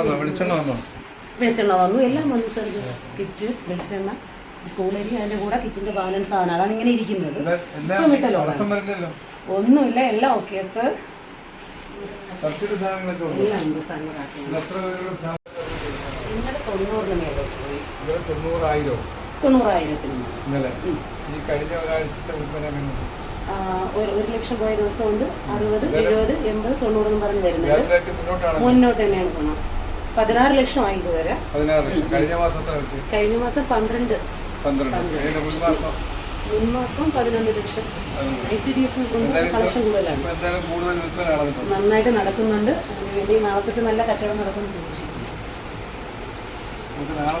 വന്നോ? വെളിച്ചെണ്ണ വന്നോ? വെളിച്ചെണ്ണ വന്നു. എല്ലാം വന്നു സാർ കിറ്റ് വെളിച്ചെണ്ണ സ്കൂളരി അതിന്റെ കൂടെ കിറ്റിന്റെ ബാലൻസ് ആണ്. അതാണ് ഇങ്ങനെ ഇരിക്കുന്നത്. ഇപ്പം വിട്ടല്ലോ ഒന്നുമില്ല എല്ലാം ഓക്കെ സാർ എല്ലാം ഉണ്ട് ഇന്നലെ തൊണ്ണൂറിന് മേലെ പോയി. ഇത് തൊണ്ണൂറായിരോ? തൊണ്ണൂറായിരത്തിന് മേലെ. ഇന്നലെ? ഈ കഴിഞ്ഞ ഒരാഴ്ചത്തെ വിൽപ്പന എങ്ങനെയുണ്ട് ഒരു ഒരു ലക്ഷം പോയ ദിവസമുണ്ട്. അറുപത് എഴുപത് എൺപത് തൊണ്ണൂറ് പറഞ്ഞ് വരുന്നത് മുന്നോട്ട് തന്നെയാണ് പോകണം പതിനാറ് ലക്ഷമായി ഇതുവരെ. പതിനാറ് ലക്ഷം. കഴിഞ്ഞ മാസം എത്ര വെച്ച് കഴിഞ്ഞ മാസം പന്ത്രണ്ട്. പന്ത്രണ്ട്. അതിന്റെ മുൻ മാസം? മുൻ മാസം പതിനൊന്ന് lakh. I C D S collection കൂടുതലാണ്. നന്നായിട്ട് നടക്കുന്നുണ്ട്. അതിനുവേണ്ടി നാളത്തേക്ക് നല്ല കച്ചവടം നടക്കുന്നുണ്ട്. നാളെ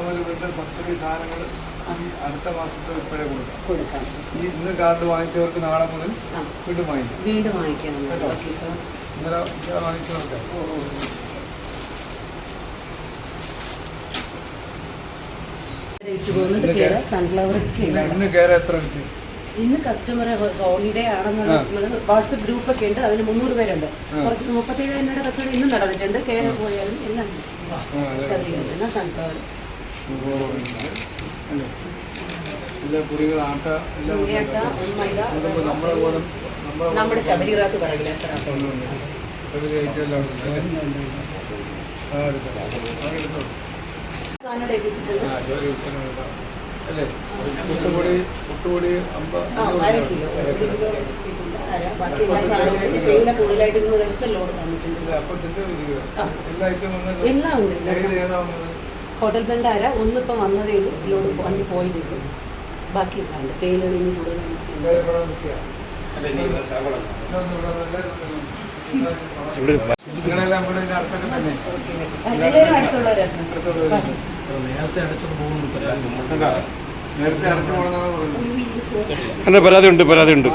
അടുത്ത മാസത്തെ വിൽപ്പന കൊടുക്കാം. കൊടുക്കാം. ഈ ഇന്ന് കാർഡ് വാങ്ങിച്ചവർക്ക് നാളെ മുതൽ വീണ്ടും വാങ്ങിക്കാം. വീണ്ടും വാങ്ങിക്കാം. ഇന്നലെ വാങ്ങിച്ചവർക്ക് ഓ ഓ ഇട്ട് പോകുന്നത് കേര സൺഫ്ലവർ ഒക്കെ ഉണ്ട് ഇന്ന് കസ്റ്റമർ ഹോളിഡേ ആണെന്നുള്ള വാട്സപ്പ് ഗ്രൂപ്പ് ഒക്കെ ഉണ്ട്. അതിൽ മുന്നൂറ് പേരുണ്ട്. കുറച്ച് മുപ്പത്തേഴ് എണ്ണയുടെ കച്ചവടം ഇന്നും നടന്നിട്ടുണ്ട്. കേര പോയാലും എല്ലാം. സൺഫ്ലവർ നമ്മുടെ ശബരിറാക്ക് നമ്മുടെ നമ്മുടെ ശബരിറാത്ത് പറയില്ല സാർ ഹോട്ടൽ ബ്രാൻഡ് അര ഒന്നിപ്പം വന്നതേ ഉള്ളൂ. ലോഡ് വണ്ടി പോയിട്ടുണ്ട്. ബാക്കി ബ്രാൻഡ് തേയില കൂടുതൽ നേരത്തെ പരാതി ഉണ്ട് പരാതി ഉണ്ട്